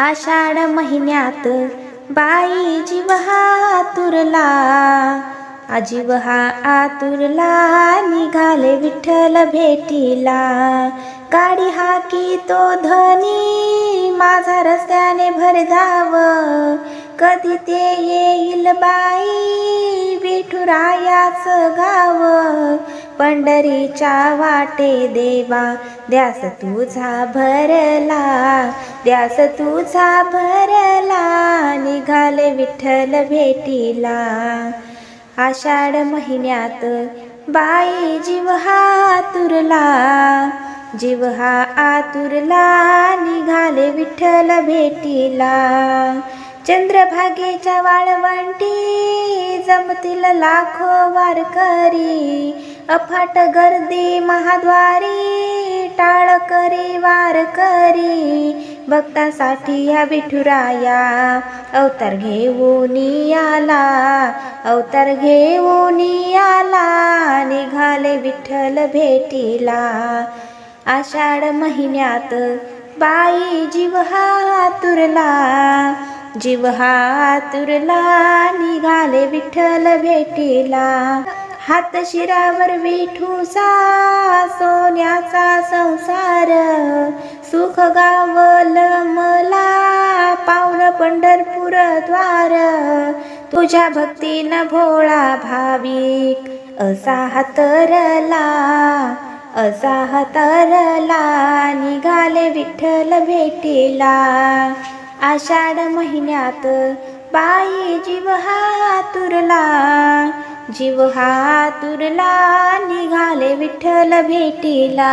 आषाढ महिन्यात बाई जीव हा आतुरला. आजीव हा आतुरला निघाले विठ्ठल भेटीला. काडी हाकी तो धनी माझा रस्त्याने भरधाव कधी ते येईल बाई? विठुरायाच गाव पंढरीच्या वाटे देवा. द्यास तुझा भरला द्यास तुझा भरला निघाले विठ्ठल भेटीला. आषाढ महिन्यात बाई जीव हा आतुरला जीव हा आतुरला निघाले विठ्ठल भेटीला. चंद्रभागेच्या वाळवंटी जमतील लाखो वारकरी. अफाट गर्दी महाद्वारी टाळ करी वारकरी. भक्तासाठी ह्या विठुराया अवतार घेऊन आला अवतार घेऊन आला निघाले विठ्ठल भेटीला. आषाढ महिन्यात बाई जीव हा तुरला जीव हा निघाले विठ्ठल भेटीला. हात शिरावर विठूसा सोन्याचा संसार. सुख गावल मला पावन पंढरपूर द्वार. तुझ्या भक्तीनं भोळा भाविक असा हातरला असा हातरला निघाले विठ्ठल भेटीला. आषाढ महिन्यात बाई जीव हातुरला जीव हातुरला निघाले विठ्ठल भेटीला.